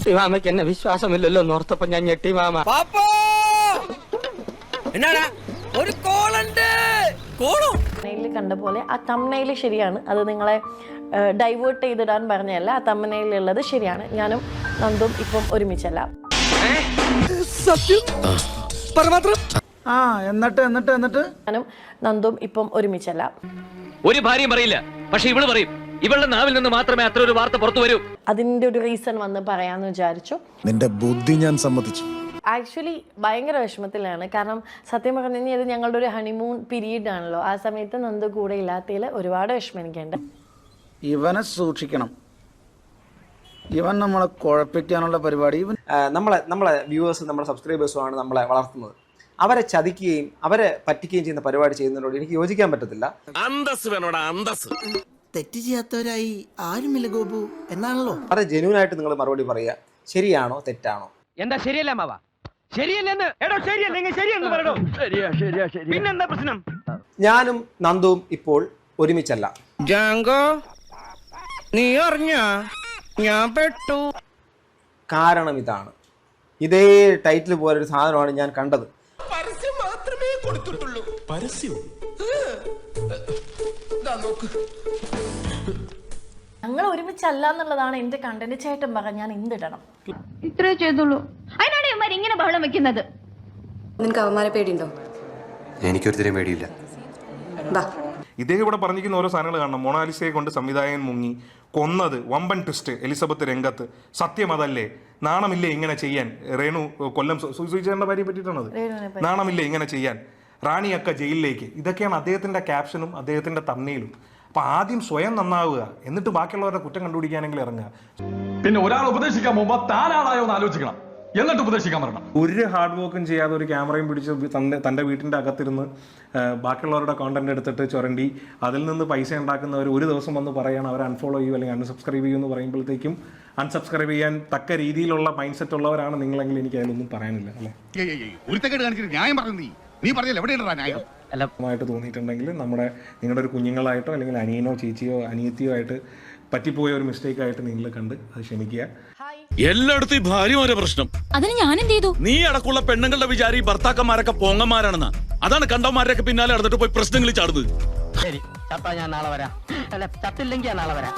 മാമയ്ക്ക് എന്നെ വിശ്വാസമില്ലല്ലോ നോർത്തപ്പം ഞാൻ ഞെട്ടി മാമ. എന്നാടാ? ഒരു കോളുണ്ട്. കോളോ? തമ്മനയിൽ കണ്ട പോലെ ആ തമ്മനയിൽ ശരിയാണ്. അത് നിങ്ങളെ ഡൈവേർട്ട് ചെയ്തിടാൻ പറഞ്ഞല്ല ആ തമ്മനയിലുള്ളത് ശരിയാണ്. ഞാനും നന്ദും ഇപ്പം ഒരുമിച്ചല്ല. ആ എന്നിട്ട് എന്നിട്ട് എന്നിട്ട്? ഞാനും നന്ദും ഇപ്പം ഒരുമിച്ചല്ല. ഒരു ഭാര്യയും പറയില്ല. പക്ഷെ ഇവൾ പറയും. ഇവളുടെ നാവിൽ നിന്ന് മാത്രമേ അത്ര ഒരു വാർത്ത പുറത്തു വരൂ. അതിന്റെ ഒരു റീസൺ വന്ന് പറയാന്ന് വിചാരിച്ചു. നിന്റെ ബുദ്ധി ഞാൻ സമ്മതിച്ചു. ആക്ച്വലി ഭയങ്കര വിഷമത്തിലാണ്. കാരണം സത്യം പറഞ്ഞു കഴിഞ്ഞാൽ ഇത് ഞങ്ങളുടെ ഒരു ഹണിമൂൺ പീരീഡ് ആണല്ലോ. ആ സമയത്ത് നന്ദു കൂടെ ഇല്ലാത്തതിൽ ഒരുപാട് വിഷമം എനിക്കുണ്ട്. ഇവനെ സൂക്ഷിക്കണം. ഇവൻ നമ്മളെ കുഴപ്പിക്കാനുള്ള പരിപാടി. ഇവൻ നമ്മളെ നമ്മളെ വ്യൂവേഴ്സും നമ്മുടെ സബ്സ്ക്രൈബേഴ്സുമാണ് നമ്മളെ വളർത്തുന്നത്. അവരെ ചതിക്കുകയും അവരെ പറ്റിക്കുകയും ചെയ്യുന്ന പരിപാടി ചെയ്യുന്നതിനോട് എനിക്ക് യോജിക്കാൻ പറ്റത്തില്ല. അന്തസ് വേണോടാ അന്തസ് തെറ്റ് ചെയ്യാത്തവരായി ആരുമില്ല ഗോപു. എന്നാണല്ലോ? വളരെ ജെന്യൂൻ ആയിട്ട് നിങ്ങൾ മറുപടി പറയുക ശരിയാണോ തെറ്റാണോ? എന്താ ശരിയല്ല മാവ ശരിയല്ലെന്ന് എടോ ശരിയല്ലെങ്കിൽ ശരിയെന്ന് പറയണോ ശരിയാ ശരിയാ ശരി പിന്നെന്താ പ്രശ്നം? ഞാനും നന്ദുവും ഇപ്പോൾ ഒരുമിച്ചല്ല. ജാങ്കോ നീ അറിഞ്ഞ? ഞാൻ പെട്ടു. കാരണം ഇതാണ്. ഇതേ ടൈറ്റിൽ പോലെ ഒരു സാധനമാണ് ഞാൻ കണ്ടത്. പരസ്യം മാത്രമേ കൊടുത്തിട്ടുള്ളൂ. പരസ്യം? ഞങ്ങൾ ഒരുമിച്ചല്ല എന്നുള്ളതാണ് എന്റെ കണ്ടന്റ് ചേട്ടൻ പറഞ്ഞ ഞാൻ എന്തിടണം? ഇത്രേ ചെയ്തുള്ളൂ. അതിനാണ് ഇവന്മാർ ഇങ്ങനെ ബഹളം വെക്കുന്നത്. നിനക്ക് അവന്മാരെ പേടിയുണ്ടോ? എനിക്കൊരുത്തരെയും പേടിയില്ല. വാ ഇദ്ദേഹം ഇവിടെ പറഞ്ഞിരിക്കുന്ന ഓരോ സാധനങ്ങൾ കാണണം. മൊണാലിസയെ കൊണ്ട് സംവിധായകൻ മുങ്ങി. കൊന്നത് വമ്പൻ ട്വിസ്റ്റ് എലിസബത്ത് രംഗത്ത്. സത്യം അതല്ലേ? നാണമില്ലേ ഇങ്ങനെ ചെയ്യാൻ? രേണു കൊല്ലം സൂചിച്ചേണ്ട ഭാര്യയെ പറ്റിയിട്ടാണത് നാണമില്ലേ ഇങ്ങനെ ചെയ്യാൻ? റാണിയക്ക ജയിലിലേക്ക്. ഇതൊക്കെയാണ് അദ്ദേഹത്തിന്റെ ക്യാപ്ഷനും അദ്ദേഹത്തിന്റെ തമ്മയിലും അപ്പൊ ആദ്യം സ്വയം നന്നാവുക. എന്നിട്ട് ബാക്കിയുള്ളവരുടെ കുറ്റം കണ്ടുപിടിക്കാനെങ്കിൽ ഇറങ്ങുക. പിന്നെ ഒരാൾ ഉപദേശിക്കാൻ മുമ്പ് താനാളായോ എന്ന് ആലോചിക്കണം. എന്നിട്ട് ഉപദേശിക്കാൻ പറയണം. ഒരു ഹാർഡ് വർക്കും ചെയ്യാതെ ഒരു ക്യാമറയും പിടിച്ച് തന്റെ തന്റെ വീട്ടിന്റെ അകത്തിരുന്ന് ബാക്കിയുള്ളവരുടെ കോണ്ടന്റ് എടുത്തിട്ട് ചുരണ്ടി അതിൽ നിന്ന് പൈസ ഉണ്ടാക്കുന്നവർ ഒരു ദിവസം വന്ന് പറയാണ് അവർ അൺഫോളോ ചെയ്യൂ അല്ലെങ്കിൽ അൺസബ്സ്ക്രൈബ് ചെയ്യൂ എന്ന് പറയുമ്പോഴത്തേക്കും അൺസബ്സ്ക്രൈബ് ചെയ്യാൻ തക്ക രീതിയിലുള്ള മൈൻഡ് സെറ്റ് ഉള്ളവരാണ് നിങ്ങളെങ്കിൽ എനിക്ക് അതിലൊന്നും പറയാനില്ല അല്ലേ? നീ പറഞ്ഞില്ല? എവിടെയാണ് ന്യായം? ആയിട്ട് തോന്നിയിട്ടുണ്ടെങ്കിൽ നമ്മുടെ നിങ്ങളുടെ ഒരു കുഞ്ഞുങ്ങളായിട്ടോ അല്ലെങ്കിൽ അനിയനോ ചേച്ചിയോ അനിയത്തിയോ ആയിട്ട് പറ്റിപ്പോയ ഒരു മിസ്റ്റേക്ക് ആയിട്ട് നിങ്ങൾ കണ്ട് അത് ക്ഷമിക്കുക. എല്ലായിടത്തും ഈ ഭാര്യമാരെ പ്രശ്നം. അതിന് ഞാൻ എന്ത് ചെയ്തു നീ അടക്കമുള്ള പെണ്ണുങ്ങളുടെ വിചാരി ഭർത്താക്കന്മാരൊക്കെ പോങ്ങന്മാരാണെന്നാ. അതാണ് കണ്ടവന്മാരൊക്കെ പിന്നാലെ നടന്നിട്ട് പോയി പ്രശ്നങ്ങളിൽ ചാടുന്നത്. ശരി ചത്താ ഞാൻ നാളെ വരാം. അല്ല ചത്തില്ലെങ്കിൽ ഞാൻ നാളെ വരാം.